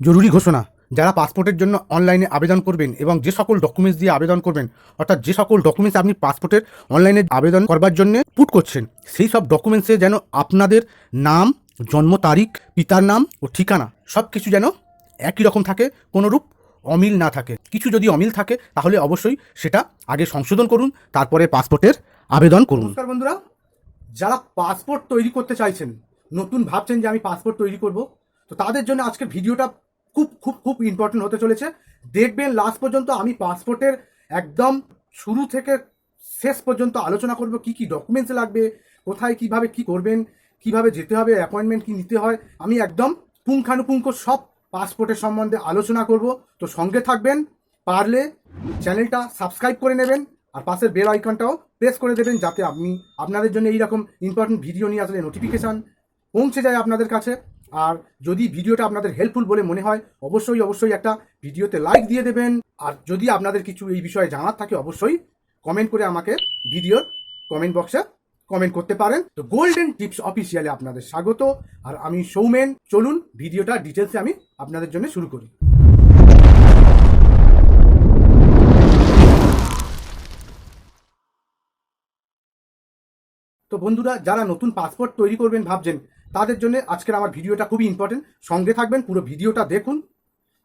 জরুরি ঘোষণা। যারা পাসপোর্টের জন্য অনলাইনে আবেদন করবেন এবং যে সকল ডকুমেন্টস দিয়ে আবেদন করবেন, অর্থাৎ যে সকল ডকুমেন্টস আপনি পাসপোর্টের অনলাইনে আবেদন করবার জন্য পুট করছেন, সেই সব ডকুমেন্টসে যেন আপনাদের নাম, জন্ম তারিখ, পিতার নাম ও ঠিকানা সব কিছু যেন একই রকম থাকে, কোনোরূপ অমিল না থাকে। কিছু যদি অমিল থাকে, তাহলে অবশ্যই সেটা আগে সংশোধন করুন, তারপরে পাসপোর্টের আবেদন করুন। নমস্কার বন্ধুরা, যারা পাসপোর্ট তৈরি করতে চাইছেন, নতুন ভাবছেন যে আমি পাসপোর্ট তৈরি করব, তো তাদের জন্য আজকের ভিডিওটা খুব খুব খুব ইম্পর্টেন্ট হতে চলেছে। দেখবেন লাস্ট পর্যন্ত আমি পাসপোর্টের একদম শুরু থেকে শেষ পর্যন্ত আলোচনা করব, কি কি ডকুমেন্টস লাগবে, কোথায়, কীভাবে, কি করবেন, কীভাবে যেতে হবে অ্যাপয়েন্টমেন্ট কি নিতে হয়, আমি একদম পুঙ্খানুপুঙ্খ সব পাসপোর্টের সম্বন্ধে আলোচনা করব। তো সঙ্গে থাকবেন, পারলে চ্যানেলটা সাবস্ক্রাইব করে নেবেন, আর পাশের বেল আইকনটাও প্রেস করে দেবেন, যাতে আপনি আপনাদের জন্য এইরকম ইম্পর্টেন্ট ভিডিও নিয়ে আসলে নোটিফিকেশান পৌঁছে যায় আপনাদের কাছে। আর যদি ভিডিওটা আপনাদের হেল্পফুল বলে মনে হয়, অবশ্যই অবশ্যই একটা ভিডিওতে লাইক দিয়ে দেবেন। আর যদি আপনাদের কিছু এই বিষয়ে জানার থাকে, অবশ্যই কমেন্ট করে আমাকে ভিডিওর কমেন্ট বক্সে কমেন্ট করতে পারেন। তো গোল্ডেন টিপস অফিসিয়ালে আপনাদের স্বাগত। আর আমি সৌমেন, চলুন ভিডিওটা ডিটেলসে আমি আপনাদের জন্য শুরু করি। তো বন্ধুরা, যারা নতুন পাসপোর্ট তৈরি করবেন ভাবছেন তাদের জন্য আজকের আমার ভিডিওটা খুবই ইম্পর্টেন্ট সঙ্গে থাকবেন, পুরো ভিডিওটা দেখুন।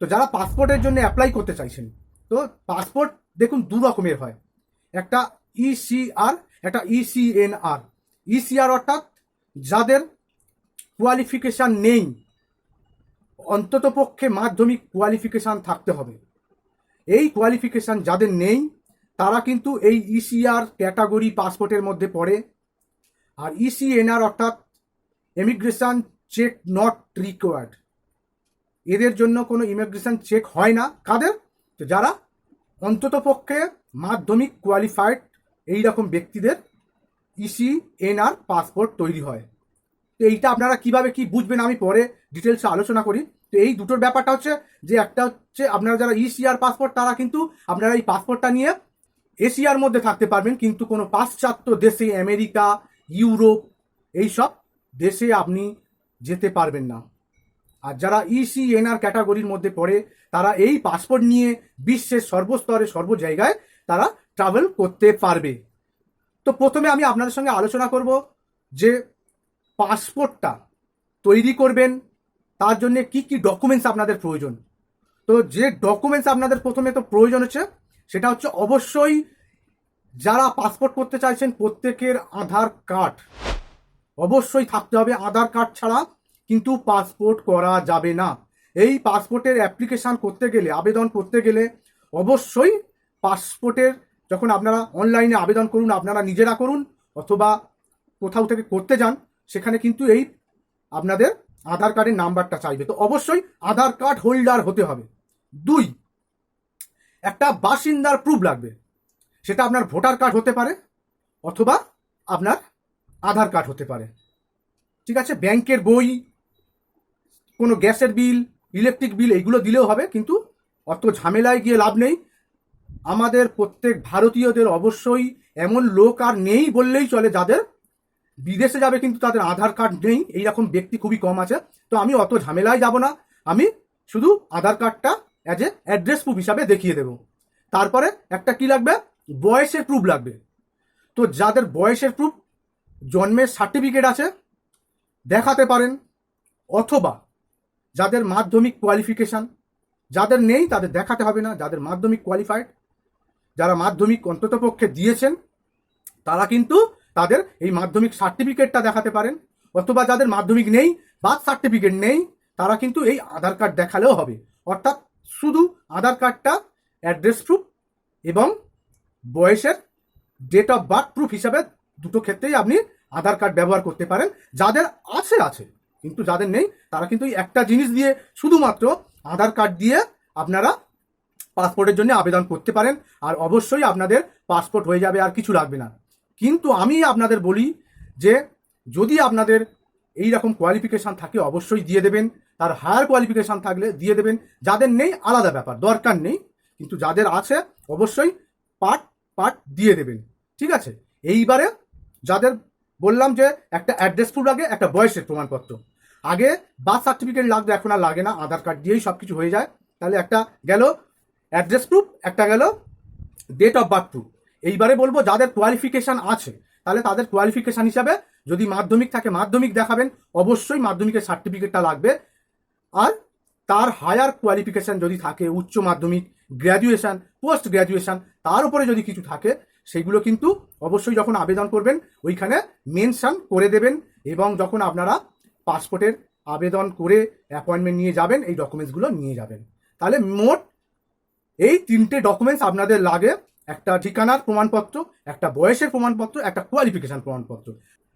তো যারা পাসপোর্টের জন্য অ্যাপ্লাই করতে চাইছেন, তো পাসপোর্ট দেখুন দু রকমের হয়। একটা ইসিআর একটা E ইসিএনআর ইসিআর অর্থাৎ যাদের কোয়ালিফিকেশান নেই অন্ততপক্ষে মাধ্যমিক কোয়ালিফিকেশান থাকতে হবে। এই কোয়ালিফিকেশান যাদের নেই, তারা কিন্তু এই ইসিআর ক্যাটাগরি পাসপোর্টের মধ্যে পড়ে। আর E ইসিএনআর অর্থাৎ ইমিগ্রেশন চেক নট রিকোয়ার্ড এদের জন্য কোনো ইমিগ্রেশন চেক হয় না। কাদের? তো যারা অন্ততপক্ষে মাধ্যমিক কোয়ালিফাইড এই রকম ব্যক্তিদের E ইসি এনআর পাসপোর্ট তৈরি হয়। তো এইটা আপনারা কীভাবে কি বুঝবেন আমি পরে ডিটেলসে আলোচনা করি। তো এই দুটোর ব্যাপারটা হচ্ছে যে একটা হচ্ছে আপনারা যারা ইসিআর পাসপোর্ট তারা কিন্তু আপনারা এই পাসপোর্টটা নিয়ে এশিয়ার মধ্যে থাকতে পারবেন। কিন্তু কোনো পাশ্চাত্য দেশে, আমেরিকা, ইউরোপ, এইসব দেশে আপনি যেতে পারবেন না। আর যারা E ইসিএনআর ক্যাটাগরির মধ্যে পড়ে, তারা এই পাসপোর্ট নিয়ে বিশ্বের সর্বস্তরে সর্ব জায়গায় তারা ট্রাভেল করতে পারবে। তো প্রথমে আমি আপনাদের সঙ্গে আলোচনা করব যে পাসপোর্টটা তৈরি করবেন, তার জন্য কি কি ডকুমেন্টস আপনাদের প্রয়োজন। তো যে ডকুমেন্টস আপনাদের প্রথমে তো প্রয়োজন হচ্ছে, সেটা হচ্ছে অবশ্যই যারা পাসপোর্ট করতে চাইছেন, প্রত্যেকের আধার কার্ড। অবশ্যই থাকতে হবে আধার কার্ড ছাড়া, কিন্তু পাসপোর্ট করা যাবে না। এই পাসপোর্টের অ্যাপ্লিকেশান করতে গেলে, আবেদন করতে গেলে অবশ্যই পাসপোর্টের যখন আপনারা অনলাইনে আবেদন করুন, আপনারা নিজেরা করুন, অথবা কোথাও থেকে করতে যান, সেখানে কিন্তু এই আপনাদের আধার কার্ডের নাম্বারটা চাইবে। তো অবশ্যই আধার কার্ড হোল্ডার হতে হবে। দুই, একটা বাসিন্দার প্রুফ লাগবে। সেটা আপনার ভোটার কার্ড হতে পারে, অথবা আপনার আধার কার্ড হতে পারে। ঠিক আছে? ব্যাংকের বই, কোনো গ্যাসের বিল, ইলেকট্রিক বিল, এইগুলো দিলেও হবে, কিন্তু অত ঝামেলায় গিয়ে লাভ নেই। আমাদের প্রত্যেক ভারতীয়দের অবশ্যই এমন লোক আর নেই বললেই চলে যাদের। বিদেশে যাবে কিন্তু তাদের আধার কার্ড নেই, এইরকম ব্যক্তি খুবই কম আছে। তো আমি অত ঝামেলায় যাব না, আমি শুধু আধার কার্ডটা অ্যাজ এ অ্যাড্রেস প্রুফ হিসাবে দেখিয়ে দেব। তারপরে একটা কি লাগবে? বয়সের প্রুফ লাগবে। তো যাদের বয়সের প্রুফ জন্মের সার্টিফিকেট আছে, দেখাতে পারেন, অথবা যাদের মাধ্যমিক কোয়ালিফিকেশান যাদের নেই তাদের দেখাতে হবে না, যাদের মাধ্যমিক কোয়ালিফাইড যারা মাধ্যমিক অন্ততপক্ষে দিয়েছেন, তারা কিন্তু তাদের এই মাধ্যমিক সার্টিফিকেটটা দেখাতে পারেন, অথবা যাদের মাধ্যমিক নেই বার্থ সার্টিফিকেট নেই, তারা কিন্তু এই আধার কার্ড দেখালেও হবে। অর্থাৎ শুধু আধার কার্ডটা অ্যাড্রেস প্রুফ এবং বয়সের ডেট অফ বার্থ প্রুফ হিসাবে দুটো ক্ষেত্রেই আপনি আধার কার্ড ব্যবহার করতে পারেন, যাদের আছে আছে, কিন্তু যাদের নেই, তারা কিন্তু একটা জিনিস দিয়ে শুধুমাত্র আধার কার্ড দিয়ে আপনারা পাসপোর্টের জন্য আবেদন করতে পারেন, আর অবশ্যই আপনাদের পাসপোর্ট হয়ে যাবে আর কিছু লাগবে না। কিন্তু আমি আপনাদের বলি যে, যদি আপনাদের এই রকম কোয়ালিফিকেশান থাকে, অবশ্যই দিয়ে দেবেন, তার হায়ার কোয়ালিফিকেশান থাকলে দিয়ে দেবেন। যাদের নেই, আলাদা ব্যাপার, দরকার নেই, কিন্তু যাদের আছে, অবশ্যই পার্ট পার্ট দিয়ে দেবেন, ঠিক আছে? এইবারে যাদের বললাম যে একটা অ্যাড্রেস প্রুফ লাগে, একটা বয়সের প্রমাণপত্র। আগে বার্থ সার্টিফিকেট লাগতো, এখন আর লাগে না, আধার কার্ড দিয়েই সব কিছু হয়ে যায়। তাহলে একটা গেল অ্যাড্রেস প্রুফ একটা গেল ডেট অফ বার্থ প্রুফ এইবারে বলব, যাদের কোয়ালিফিকেশান আছে, তাহলে তাদের কোয়ালিফিকেশান হিসাবে যদি মাধ্যমিক থাকে, মাধ্যমিক দেখাবেন, অবশ্যই মাধ্যমিকের সার্টিফিকেটটা লাগবে। আর তার হায়ার কোয়ালিফিকেশান যদি থাকে, উচ্চ মাধ্যমিক গ্র্যাজুয়েশান পোস্ট গ্র্যাজুয়েশান তার উপরে যদি কিছু থাকে সেগুলো কিন্তু অবশ্যই যখন আবেদন করবেন, ওইখানে মেনশন করে দেবেন এবং যখন আপনারা পাসপোর্টের আবেদন করে অ্যাপয়েন্টমেন্ট নিয়ে যাবেন, এই ডকুমেন্টসগুলো নিয়ে যাবেন। তাহলে মোট এই তিনটে ডকুমেন্টস আপনাদের লাগে। একটা ঠিকানার প্রমাণপত্র, একটা বয়সের প্রমাণপত্র, একটা কোয়ালিফিকেশান প্রমাণপত্র।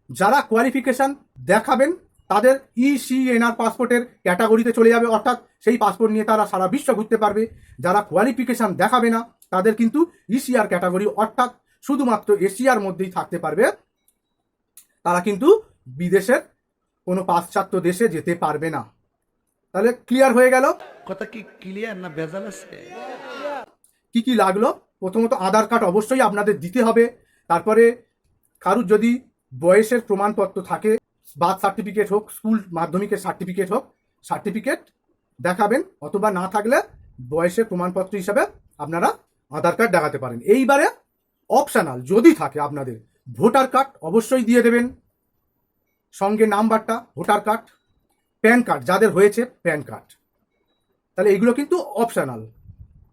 যারা কোয়ালিফিকেশন দেখাবেন, তাদের ইসিএনআর পাসপোর্টের ক্যাটাগরিতে চলে যাবে, অর্থাৎ সেই পাসপোর্ট নিয়ে তারা সারা বিশ্ব ঘুরতে পারবে। যারা কোয়ালিফিকেশন দেখাবে না তাদের কিন্তু ইসিআর ক্যাটাগরি অর্থাৎ শুধুমাত্র এশিয়ার মধ্যেই থাকতে পারবে। তারা কিন্তু বিদেশের কোনো পাশ্চাত্য দেশে যেতে পারবে না। তাহলে ক্লিয়ার হয়ে গেল? কথা কি ক্লিয়ার না ভেজাল আছে? কি কি লাগল? প্রথমত আধার কার্ড অবশ্যই আপনাদের দিতে হবে। তারপরে কারুর যদি বয়সের প্রমাণপত্র থাকে বার্থ সার্টিফিকেট হোক স্কুল মাধ্যমিকের সার্টিফিকেট হোক সার্টিফিকেট দেখাবেন। অথবা না থাকলে বয়সের প্রমাণপত্র হিসাবে আপনারা আধার কার্ড দেখাতে পারেন। এইবারে অপশনাল যদি থাকে আপনাদের, ভোটার কার্ড অবশ্যই দিয়ে দেবেন। সঙ্গে নাম্বারটা, ভোটার কার্ড, প্যান কার্ড, যাদের হয়েছে প্যান কার্ড। তাহলে এগুলো কিন্তু optional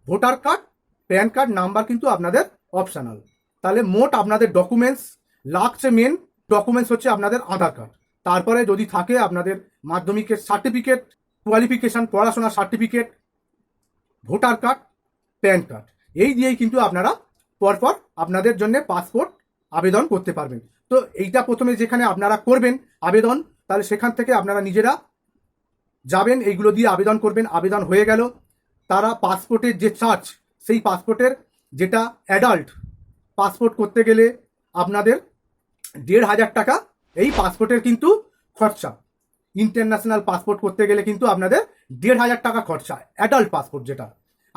voter card, PAN card, number কিন্তু আপনাদের অপশনাল তাহলে মোট আপনাদের ডকুমেন্টস লাগছে মেন ডকুমেন্টস হচ্ছে আপনাদের আধার কার্ড। তারপরে যদি থাকে আপনাদের মাধ্যমিকের সার্টিফিকেট কোয়ালিফিকেশন পড়াশোনার certificate voter card, PAN card. এই দিয়েই কিন্তু আপনারা পরপর আপনাদের জন্য পাসপোর্ট আবেদন করতে পারবেন। তো এইটা প্রথমে যেখানে আপনারা করবেন আবেদন, তাহলে সেখান থেকে আপনারা নিজেরা যাবেন, এইগুলো দিয়ে আবেদন করবেন, আবেদন হয়ে গেল। তারা পাসপোর্টের যে চার্জ সেই পাসপোর্টের যেটা অ্যাডাল্ট পাসপোর্ট করতে গেলে আপনাদের দেড় হাজার টাকা এই পাসপোর্টের কিন্তু খরচা। ইন্টারন্যাশনাল পাসপোর্ট করতে গেলে কিন্তু আপনাদের দেড় হাজার টাকা খরচা অ্যাডাল্ট পাসপোর্ট যেটা।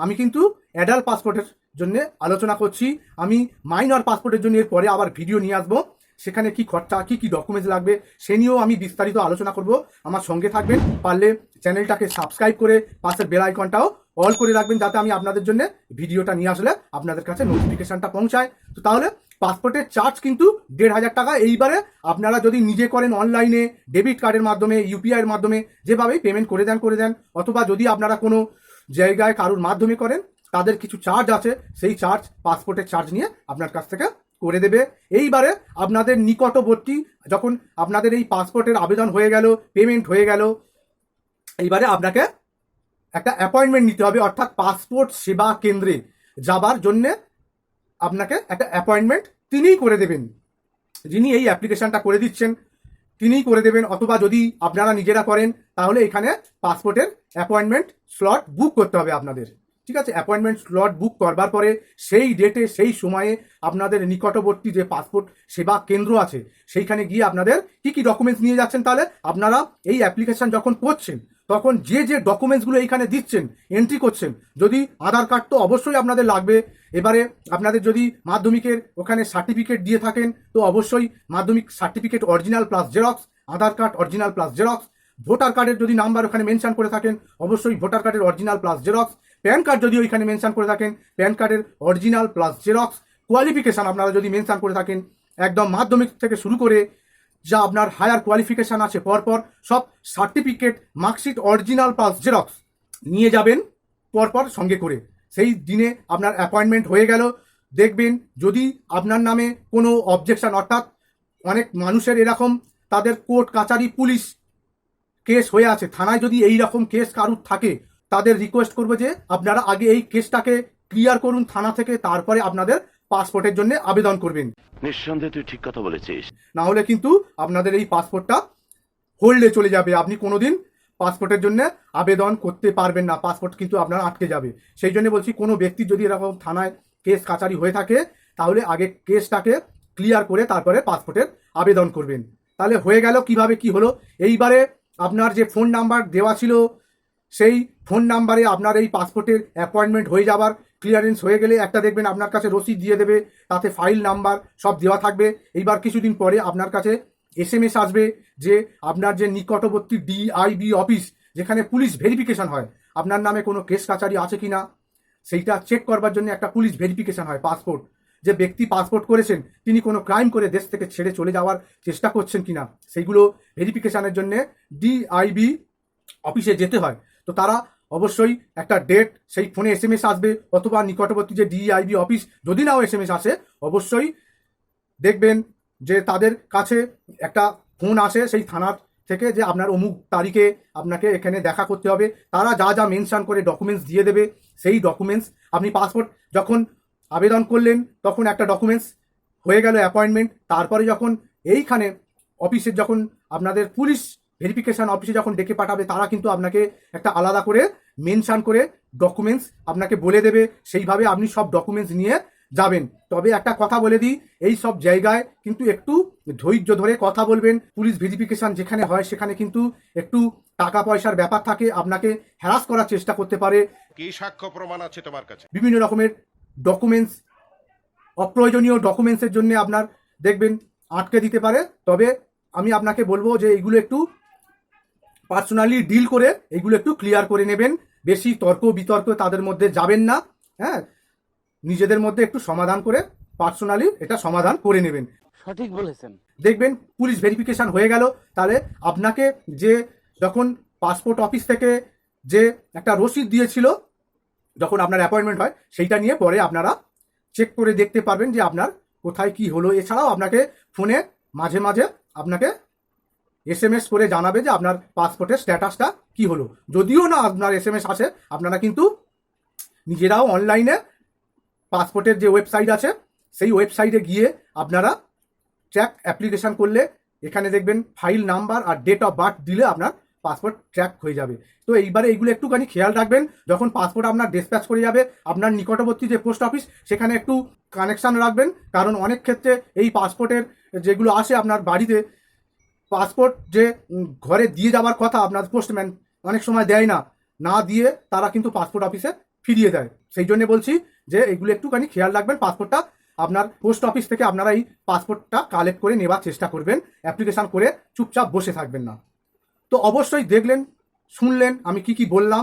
আমি কিন্তু অ্যাডাল্ট পাসপোর্টের জন্য আলোচনা করছি। আমি মাইনর পাসপোর্টের জন্য এরপরে আবার ভিডিও নিয়ে আসব। সেখানে কি খরচা, কি কি ডকুমেন্টস লাগবে, সে নিয়েও আমি বিস্তারিত আলোচনা করব। আমার সঙ্গে থাকবেন, পারলে চ্যানেলটাকে সাবস্ক্রাইব করে পাশের বেল আইকনটাও অল করে রাখবেন যাতে আমি আপনাদের জন্য ভিডিওটা নিয়ে আসলে আপনাদের কাছে নোটিফিকেশনটা পৌঁছায়। তো তাহলে পাসপোর্টের চার্জ কিন্তু দেড় হাজার টাকা। এইবারে আপনারা যদি নিজে করেন অনলাইনে ডেবিট কার্ডের মাধ্যমে ইউপিআইয়ের মাধ্যমে, যেভাবেই পেমেন্ট করে দেন করে দেন, অথবা যদি আপনারা কোনো জায়গায় কারুর মাধ্যমে করেন, তাদের কিছু চার্জ আছে, সেই চার্জ পাসপোর্টের চার্জ নিয়ে আপনার কাছ থেকে করে দেবে। এইবারে আপনাদের নিকটবর্তী যখন আপনাদের এই পাসপোর্টের আবেদন হয়ে গেল পেমেন্ট হয়ে গেল, এইবারে আপনাকে একটা অ্যাপয়েন্টমেন্ট নিতে হবে, অর্থাৎ পাসপোর্ট সেবা কেন্দ্রে যাবার জন্যে আপনাকে একটা অ্যাপয়েন্টমেন্ট তিনিই করে দেবেন। যিনি এই অ্যাপ্লিকেশনটা করে দিচ্ছেন তিনিই করে দেবেন, অথবা যদি আপনারা নিজেরা করেন, তাহলে এখানে পাসপোর্টের অ্যাপয়েন্টমেন্ট স্লট বুক করতে হবে আপনাদের। ঠিক আছে? অ্যাপয়েন্টমেন্ট স্লট বুক করবার পরে সেই ডেটে সেই সময়ে আপনাদের নিকটবর্তী যে পাসপোর্ট সেবা কেন্দ্র আছে, সেইখানে গিয়ে আপনাদের কি কি ডকুমেন্টস নিয়ে যাচ্ছেন তাহলে? আপনারা এই অ্যাপ্লিকেশন যখন করছেন, তখন যে যে ডকুমেন্টসগুলো এইখানে দিচ্ছেন এন্ট্রি করছেন, যদি আধার কার্ড তো অবশ্যই আপনাদের লাগবে। এবারে আপনাদের যদি মাধ্যমিকের ওখানে সার্টিফিকেট দিয়ে থাকেন, তো অবশ্যই মাধ্যমিক certificate original plus xerox Aadhaar card original plus xerox voter কার্ডের যদি নাম্বার ওখানে মেনশন করে থাকেন, অবশ্যই ভোটার কার্ডের original plus xerox PAN card যদি ওইখানে মেনশান করে থাকেন, প্যান কার্ডের অরিজিনাল প্লাস জেরক্স কোয়ালিফিকেশান আপনারা যদি মেনশান করে থাকেন, একদম মাধ্যমিক থেকে শুরু করে যা আপনার হায়ার কোয়ালিফিকেশান আছে, পরপর সব certificate marksheet original plus xerox নিয়ে যাবেন পরপর সঙ্গে করে। সেই দিনে আপনার অ্যাপয়েন্টমেন্ট হয়ে গেল। দেখবেন যদি আপনার নামে কোনো অবজেকশন অর্থাৎ অনেক মানুষের এরকম তাদের কোর্ট, কাচারি, পুলিশ কেস হয়ে আছে, থানায় যদি এই রকম কেস কারুর থাকে তাদের রিকোয়েস্ট করব যে আপনারা আগে এই কেসটাকে ক্লিয়ার করুন থানা থেকে তারপরে আপনাদের পাসপোর্টের জন্য আবেদন করবেন। নিঃসন্দেহে তুই ঠিক কথা বলেছিস। না হলে কিন্তু আপনাদের এই পাসপোর্টটা হোল্ডে চলে যাবে। আপনি কোনোদিন পাসপোর্টের জন্য আবেদন করতে পারবেন না। পাসপোর্ট কিন্তু আপনার আটকে যাবে। সেই জন্য বলছি কোনো ব্যক্তি যদি এরকম থানায় কেস কাচারি হয়ে থাকে তাহলে আগে কেসটাকে ক্লিয়ার করে তারপরে পাসপোর্টের আবেদন করবেন। তাহলে হয়ে গেল কীভাবে কি হলো? এইবারে আপনার যে ফোন নাম্বার দেওয়া ছিল সেই ফোন নাম্বারে আপনার এই পাসপোর্টের অ্যাপয়েন্টমেন্ট হয়ে যাবার ক্লিয়ারেন্স হয়ে গেলে একটা দেখবেন আপনার কাছে রসিদ দিয়ে দেবে, তাতে ফাইল নাম্বার সব দেওয়া থাকবে। এইবার কিছুদিন পরে আপনার কাছে এস এম এস আসবে যে আপনার যে নিকটবর্তী ডিআইবি অফিস যেখানে পুলিশ ভেরিফিকেশন হয়, আপনার নামে কোনো কেস কাচারি আছে কিনা? সেইটা চেক করবার জন্য একটা পুলিশ ভেরিফিকেশন হয় পাসপোর্ট যে ব্যক্তি পাসপোর্ট করেছেন, তিনি কোনো ক্রাইম করে দেশ থেকে ছেড়ে চলে যাওয়ার চেষ্টা করছেন কিনা? সেইগুলো ভেরিফিকেশনের জন্য ডিআইবি অফিসে যেতে হয়। তো তারা অবশ্যই একটা ডেট সেই ফোনে এস এম এস আসবে অথবা নিকটবর্তী যে ডিআইবি অফিস যদি নাও এস এম এস আসে, অবশ্যই দেখবেন যে তাদের কাছে একটা ফোন আসে সেই থানার থেকে যে আপনার অমুক তারিখে আপনাকে এখানে দেখা করতে হবে। তারা যা যা মেনশন করে ডকুমেন্টস দিয়ে দেবে, সেই ডকুমেন্টস আপনি পাসপোর্ট যখন আবেদন করলেন, তখন একটা ডকুমেন্টস হয়ে গেল অ্যাপয়েন্টমেন্ট তারপরে যখন এইখানে অফিসে যখন আপনাদের পুলিশ ভেরিফিকেশন অফিসে যখন ডেকে পাঠাবে তারা কিন্তু আপনাকে একটা আলাদা করে মেনশান করে ডকুমেন্টস আপনাকে বলে দেবে। সেইভাবে আপনি সব ডকুমেন্টস নিয়ে যাবেন। তবে একটা কথা বলে দিই এই সব জায়গায় কিন্তু একটু ধৈর্য ধরে কথা বলবেন। পুলিশ ভেরিফিকেশন যেখানে হয় সেখানে কিন্তু একটু টাকা পয়সার ব্যাপার থাকে। আপনাকে হ্যারাস করার চেষ্টা করতে পারে। কি সাক্ষ্য প্রমাণ আছে তোমার কাছে? বিভিন্ন রকমের ডকুমেন্টস অপ্রয়োজনীয় ডকুমেন্টসের জন্য আপনার দেখবেন আটকে দিতে পারে। তবে আমি আপনাকে বলব যে এইগুলো একটু পার্সোনালি ডিল করে এগুলো একটু ক্লিয়ার করে নেবেন। বেশি তর্ক বিতর্ক তাদের মধ্যে যাবেন না হ্যাঁ? নিজেদের মধ্যে একটু সমাধান করে পার্সোনালি এটা সমাধান করে নেবেন। সঠিক বলেছেন। দেখবেন পুলিশ ভেরিফিকেশন হয়ে গেল তাহলে আপনাকে যে যখন পাসপোর্ট অফিস থেকে যে একটা রসিদ দিয়েছিল যখন আপনার অ্যাপয়েন্টমেন্ট হয় সেইটা নিয়ে পরে আপনারা চেক করে দেখতে পারবেন যে আপনার কোথায় কি হলো। এছাড়াও আপনাকে ফোনে মাঝে মাঝে আপনাকে এস এম এস করে জানাবে যে আপনার পাসপোর্টের স্ট্যাটাসটা কি হলো। যদিও না আপনার এস এম এস আসে আপনারা কিন্তু নিজেরাও অনলাইনে পাসপোর্টের যে ওয়েবসাইট আছে, সেই ওয়েবসাইটে গিয়ে আপনারা ট্র্যাক অ্যাপ্লিকেশন করলে এখানে দেখবেন ফাইল নাম্বার আর ডেট অফ বার্থ দিলে আপনার পাসপোর্ট ট্র্যাক হয়ে যাবে। তো এইবারে এইগুলো একটুখানি খেয়াল রাখবেন, যখন পাসপোর্ট আপনার ডিসপ্যাচ করে যাবে, আপনার নিকটবর্তী যে পোস্ট অফিস সেখানে একটু কানেকশান রাখবেন, কারণ অনেক ক্ষেত্রে এই পাসপোর্টের যেগুলো আসে আপনার বাড়িতে পাসপোর্ট যে ঘরে দিয়ে যাওয়ার কথা আপনার পোস্টম্যান অনেক সময় দেয় না। না দিয়ে তারা কিন্তু পাসপোর্ট অফিসে ফিরিয়ে দেয়। সেই জন্য বলছি যে, এগুলো একটুখানি খেয়াল রাখবেন, পাসপোর্টটা আপনার পোস্ট অফিস থেকে আপনারা এই পাসপোর্টটা কালেক্ট করে নেওয়ার চেষ্টা করবেন, অ্যাপ্লিকেশন করে চুপচাপ বসে থাকবেন না। তো অবশ্যই দেখলেন, শুনলেন, আমি কি কি বললাম।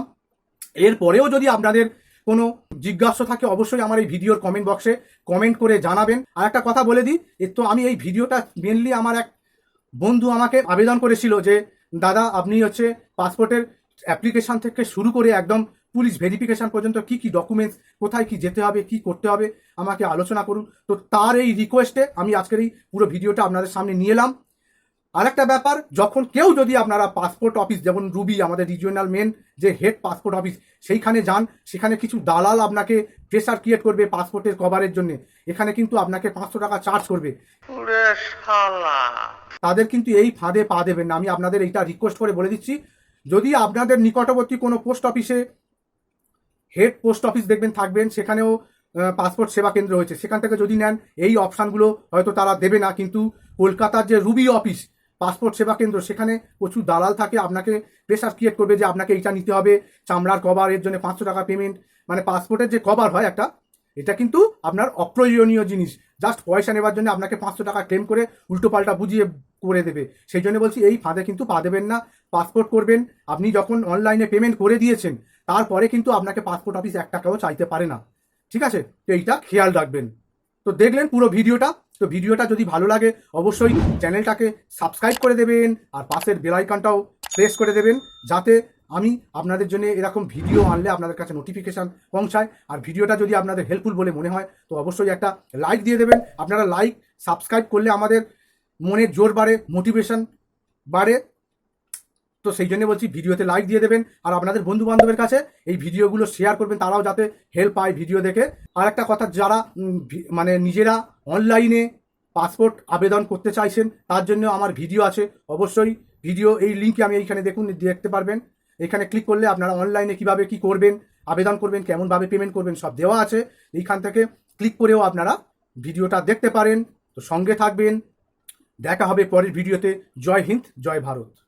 এরপরেও যদি আপনাদের কোনো জিজ্ঞাসা থাকে, অবশ্যই আমার এই ভিডিওর কমেন্ট বক্সে কমেন্ট করে জানাবেন। আর একটা কথা বলে দিই তো আমি এই ভিডিওটা মেনলি আমার এক বন্ধু আমাকে আবেদন করেছিল যে, দাদা, আপনি হচ্ছে পাসপোর্টের অ্যাপ্লিকেশন থেকে শুরু করে একদম পুলিশ ভেরিফিকেশন পর্যন্ত কি কি ডকুমেন্টস কোথায় কি যেতে হবে, কি করতে হবে, আমাকে আলোচনা করুন। তো তার এই রিকোয়েস্টে আমি আজকের এই পুরো ভিডিওটা আপনাদের সামনে নিয়ে এলাম। আরেকটা ব্যাপার, যখন কেউ যদি আপনারা পাসপোর্ট অফিস, যেমন রুবি, আমাদের রিজিওনাল মেন যে হেড পাসপোর্ট অফিস সেইখানে যান, সেখানে কিছু দালাল আপনাকে প্রেশার ক্রিয়েট করবে পাসপোর্টের কভারের জন্য। এখানে কিন্তু আপনাকে পাঁচশো টাকা চার্জ করবে। তাদের কিন্তু এই ফাঁদে পা দেবেন না। আমি আপনাদের এইটা রিকোয়েস্ট করে বলে দিচ্ছি, যদি আপনাদের নিকটবর্তী কোনো পোস্ট অফিসে হেড পোস্ট অফিস দেখবেন, থাকবেন, সেখানেও পাসপোর্ট সেবা কেন্দ্র হয়েছে, সেখান থেকে যদি নেন, এই অপশানগুলো হয়তো তারা দেবে না, কিন্তু কলকাতার যে রুবি অফিস পাসপোর্ট সেবা কেন্দ্র, সেখানে প্রচুর দালাল থাকে, আপনাকে প্রেশার ক্রিয়েট করবে যে আপনাকে এইটা নিতে হবে, চামড়ার কভার এর জন্য পাঁচশো টাকা পেমেন্ট মানে পাসপোর্টের যে কভার হয় একটা, এটা কিন্তু আপনার অপ্রয়োজনীয় জিনিস। জাস্ট পয়সা নেবার জন্য আপনাকে পাঁচশো টাকা ক্লেম করে উল্টো পাল্টা বুঝিয়ে করে দেবে। সেই জন্য বলছি, এই ফাঁদে কিন্তু পা দেবেন না পাসপোর্ট করবেন। আপনি যখন অনলাইনে পেমেন্ট করে দিয়েছেন, তারপরে কিন্তু আপনাকে পাসপোর্ট অফিস এক টাকাও চাইতে পারে না। ঠিক আছে? তো এইটা খেয়াল রাখবেন। তো দেখলেন পুরো ভিডিওটা? তো ভিডিওটা যদি ভালো লাগে, অবশ্যই চ্যানেলটাকে সাবস্ক্রাইব করে দেবেন আর পাশের বেল আইকনটাও প্রেস করে দেবেন, যাতে আমি আপনাদের জন্য এরকম ভিডিও আনলে আপনাদের কাছে নোটিফিকেশান পৌঁছায়। আর ভিডিওটা যদি আপনাদের হেল্পফুল বলে মনে হয়, তো অবশ্যই একটা লাইক দিয়ে দেবেন। আপনারা লাইক সাবস্ক্রাইব করলে আমাদের মনের জোর বাড়ে মোটিভেশন বাড়ে। তো সেই জন্য বলছি, ভিডিওতে লাইক দিয়ে দেবেন। আর আপনাদের বন্ধু বান্ধবের কাছে এই ভিডিওগুলো শেয়ার করবেন, তারাও যাতে হেল্প পায় ভিডিও দেখে। আর একটা কথা, যারা মানে নিজেরা অনলাইনে পাসপোর্ট আবেদন করতে চাইছেন, তার জন্য আমার ভিডিও আছে। অবশ্যই ভিডিও, এই লিঙ্কে আমি এইখানে দেখুন, দেখতে পারবেন। এখানে ক্লিক করলে আপনারা অনলাইনে কীভাবে কি করবেন, আবেদন করবেন, কেমনভাবে পেমেন্ট করবেন সব দেওয়া আছে। এইখান থেকে ক্লিক করেও আপনারা ভিডিওটা দেখতে পারেন। তো সঙ্গে থাকবেন। দেখা হবে পরের ভিডিওতে। জয় হিন্দ, জয় ভারত।